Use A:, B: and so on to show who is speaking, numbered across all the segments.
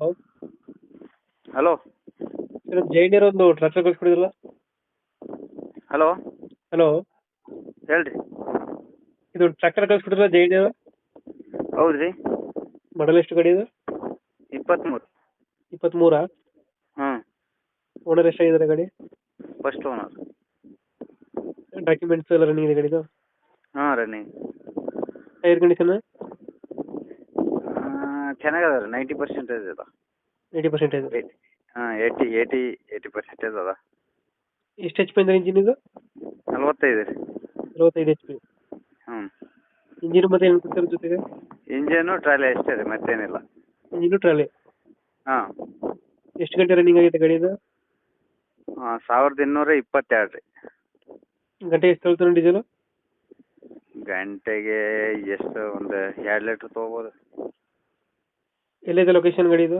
A: Hello.
B: ಜೈಡಿಯರ್ ಒಂದು tractor ಕಳಿಸ್ಕೊಡಿದ್ರಲ್ಲ?
A: Hello.
B: Hello.
A: ಹೇಳ್ರಿ.
B: ಇದು ಟ್ರ್ಯಾಕ್ಟರ್ ಕಳಿಸ್ಕೊಡಿದ್ರಲ್ಲ ಜೈಡಿಯರ್
A: ಹೌದು ರೀ
B: ಮಾಡಲ್ ಎಷ್ಟು ಗಾಡಿ ಇದು?
A: ಇಪ್ಪತ್ತ್ಮೂರು
B: ಇಪ್ಪತ್ತ್ಮೂರಾ
A: ಹ್ಞೂ.
B: ಓನರ್ ಎಷ್ಟಾಗಿದ್ದಾರೆ ಗಾಡಿ?
A: ಫಸ್ಟ್ ಓನರ್
B: ಡಾಕ್ಯುಮೆಂಟ್ಸ್ ಎಲ್ಲ ರನ್ನಿಂಗ್ ಇದೆ ಗಾಡಿದು?
A: ಹಾಂ ರನ್ನಿಂಗ್
B: ಟೈರ್ ಕಂಡೀಷನ್
A: ಚೆನ್ನಾಗದ ರೀ ನೈಂಟಿ ಪರ್ಸೆಂಟೇಜ್ ಅದ
B: ಏಯ್ಟಿ ಪರ್ಸೆಂಟೇಜ್
A: ಹಾಂ ಏಯ್ಟಿ ಏಯ್ಟಿ ಏಯ್ಟಿ ಪರ್ಸೆಂಟೇಜ್ ಅದ
B: ಎಷ್ಟು ಎಚ್ ಪಿ ಅಂದ್ರೆ ಇಂಜಿನ್ ಇದು?
A: ನಲ್ವತ್ತೈದು. ರೀ
B: ಅರವತ್ತೈದು ಎಚ್ ಪಿ
A: ಹ್ಞೂ
B: ಇಂಜಿನ್ ಮತ್ತೆ ಏನು ಕೊಡ್ತಾರೆ ಜೊತೆಗೆ?
A: ಇಂಜನು ಟ್ರಾಲಿ ಅಷ್ಟೇ ರೀ ಮತ್ತೇನಿಲ್ಲ.
B: ಇಂಜಿನು ಟ್ರಾಲಿ
A: ಹಾಂ.
B: ಎಷ್ಟು ಗಂಟೆ ರನ್ನಿಂಗ್ ಆಗೈತೆ ಗಾಡಿ ಇದು
A: ಹಾಂ ಸಾವಿರದ ಇನ್ನೂರ ಇಪ್ಪತ್ತೆರಡು ರೀ.
B: ಗಂಟೆ ಎಷ್ಟು ತಗೊಳ್ತಾರೆ ಡೀಸೆಲ್
A: ಗಂಟೆಗೆ ಎಷ್ಟು ಒಂದು ಎರಡು ಲೀಟ್ರ್ ತೊಗೋಬೋದು.
B: ಎಲ್ಲಿದೆ ಲೊಕೇಶನ್ ಗಾಡಿ ಇದು?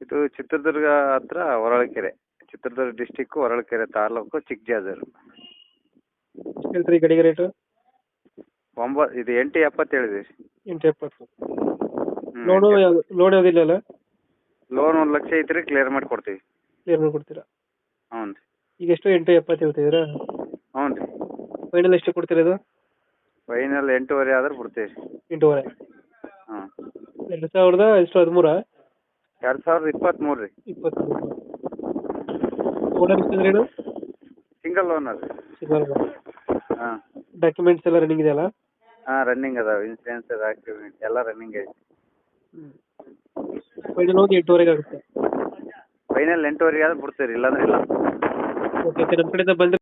A: ಇದು ಚಿತ್ರದುರ್ಗ ಹತ್ರ ಹೊರಳಕೆರೆ. ಚಿತ್ರದುರ್ಗ ಡಿಸ್ಟಿಕ್ಕು ಹೊರಳಕೆರೆ ತಾಲೂಕು ಚಿಕ್ಕಜಾಜೂರು.
B: ಹೇಳ್ತೀರಿ ಈ ಗಾಡಿಗೆ ರೇಟು
A: ಒಂಬತ್ತು ಇದು ಎಂಟು ಎಪ್ಪತ್ತು ಹೇಳಿದೆ
B: ಎಂಟು ಎಪ್ಪತ್ತು. ಲೋನು ಲೋಡ್ ಲೋನ್ ಯಾವುದಿಲ್ಲ ಅಲ್ಲ?
A: ಲೋನ್ ಒಂದು ಲಕ್ಷ ಐತ್ರಿ ಕ್ಲಿಯರ್ ಮಾಡಿ ಕೊಡ್ತೀವಿ.
B: ಕ್ಲಿಯರ್ ಮಾಡಿಕೊಡ್ತೀರಾ
A: ಹ್ಞೂ ರೀ.
B: ಈಗ ಎಷ್ಟು ಎಂಟು ಎಪ್ಪತ್ತು ಹೇಳ್ತಿದ್ದೀರಾ?
A: ಹ್ಞೂ ರೀ.
B: ಫೈನಲ್ ಎಷ್ಟು ಕೊಡ್ತೀರಾ ಇದು?
A: ಫೈನಲ್ ಎಂಟೂವರೆ ಆದ್ರೆ ಬಿಡ್ತೀವಿ
B: ಎಂಟೂವರೆ. ಎರಡು ಸಾವಿರದ ಎಷ್ಟು ಹದಿಮೂರ
A: ಎರಡು ಸಾವಿರದ ಇಪ್ಪತ್ತ್ಮೂರು ರೀ.
B: ಇಪ್ಪತ್ತು ಓನರ್
A: ಸಿಂಗಲ್ ಲೋನ್ ರೀ
B: ಸಿಂಗಲ್
A: ಹಾಂ.
B: ಡಾಕ್ಯುಮೆಂಟ್ಸ್ ಎಲ್ಲ ರನ್ನಿಂಗ್ ಇದೆಯಲ್ಲ?
A: ಹಾಂ ರನ್ನಿಂಗ್ ಅದಾವೆ. ಇನ್ಸೂರೆನ್ಸ್ ಡಾಕ್ಯುಮೆಂಟ್ ಎಲ್ಲ ರನ್ನಿಂಗ್ ಐತಿ.
B: ಫೈನಲ್ ಹೋಗಿ ಎಂಟೂವರೆಗೆ ಆಗುತ್ತೆ.
A: ಫೈನಲ್ ಎಂಟೂವರೆಗೆ ಆದ್ರೆ ಬಿಡ್ತೀವಿ ರೀ ಇಲ್ಲಾಂದ್ರೆ ಇಲ್ಲ.
B: ಓಕೆ ನಮ್ಮ ಕಡೆಯಿಂದ ಬಂದರೆ